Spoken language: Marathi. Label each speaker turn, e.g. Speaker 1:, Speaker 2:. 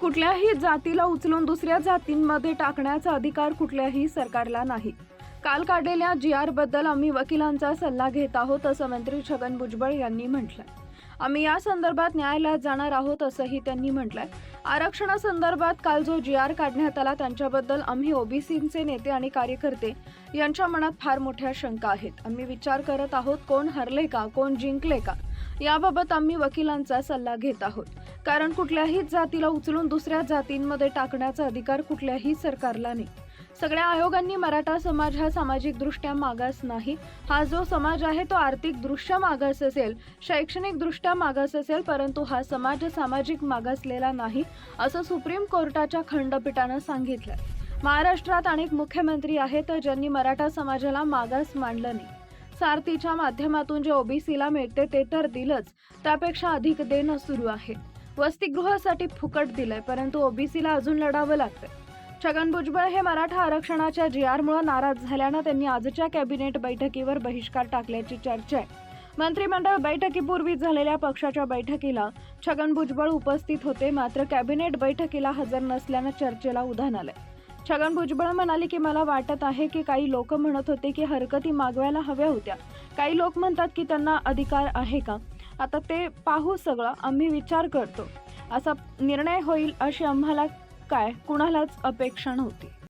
Speaker 1: कुठल्याही जातीला उचलून दुसऱ्या जातींमध्ये टाकण्याचा अधिकार कुठल्याही सरकारला नाही. काल काढलेल्या जी आरबद्दल आम्ही वकिलांचा सल्ला घेत आहोत असं मंत्री छगन भुजबळ यांनी म्हटलंय. आम्ही या संदर्भात न्यायालयात जाणार आहोत असंही त्यांनी म्हटलंय. आरक्षणासंदर्भात काल जो जी आर काढण्यात आला त्यांच्याबद्दल आम्ही ओबीसीचे नेते आणि कार्यकर्ते यांच्या मनात फार मोठ्या शंका आहेत. आम्ही विचार करत आहोत कोण हरले का कोण जिंकले का? याबाबत आम्ही वकिलांचा सल्ला घेत आहोत. कारण कुठल्याही जातीला उचलून दुसऱ्या जातींमध्ये टाकण्याचा अधिकार कुठल्याही सरकारला नाही. सगळ्या आयोगांनी मराठा समाज हा सामाजिकदृष्ट्या मागास नाही. हा जो समाज आहे तो आर्थिकदृष्ट्या मागास असेल शैक्षणिकदृष्ट्या मागास असेल परंतु हा समाज सामाजिक मागासलेला नाही असं सुप्रीम कोर्टाच्या खंडपीठानं सांगितलं महाराष्ट्रात अनेक मुख्यमंत्री आहेत ज्यांनी मराठा समाजाला मागास मांडलं नाही. सारथीच्या माध्यमातून जे ओबीसीला मिळते ते तर दिलंच त्यापेक्षा अधिक देणं सुरू आहे. वसतिगृहासाठी फुकट दिलंय परंतु ओबीसीला अजून लढावं लागतंय. छगन भुजबळ हे मराठा आरक्षणाच्या जी आरमुळे नाराज झाल्यानं त्यांनी आजच्या कॅबिनेट बैठकीवर बहिष्कार टाकल्याची चर्चा आहे. मंत्रिमंडळ बैठकीपूर्वी झालेल्या पक्षाच्या बैठकीला छगन भुजबळ उपस्थित होते मात्र कॅबिनेट बैठकीला हजर नसल्यानं चर्चेला उधाण आलंय. छगन भुजबळ म्हणाले की मला वाटत आहे की काही लोक म्हणत होते की हरकती मागवायला हव्या होत्या. काही लोक म्हणतात की त्यांना अधिकार आहे का? आता ते पाहू सगळं आम्ही विचार करतो. असा निर्णय होईल अशी आम्हाला काय? कुणालाच अपेक्षा नव्हती.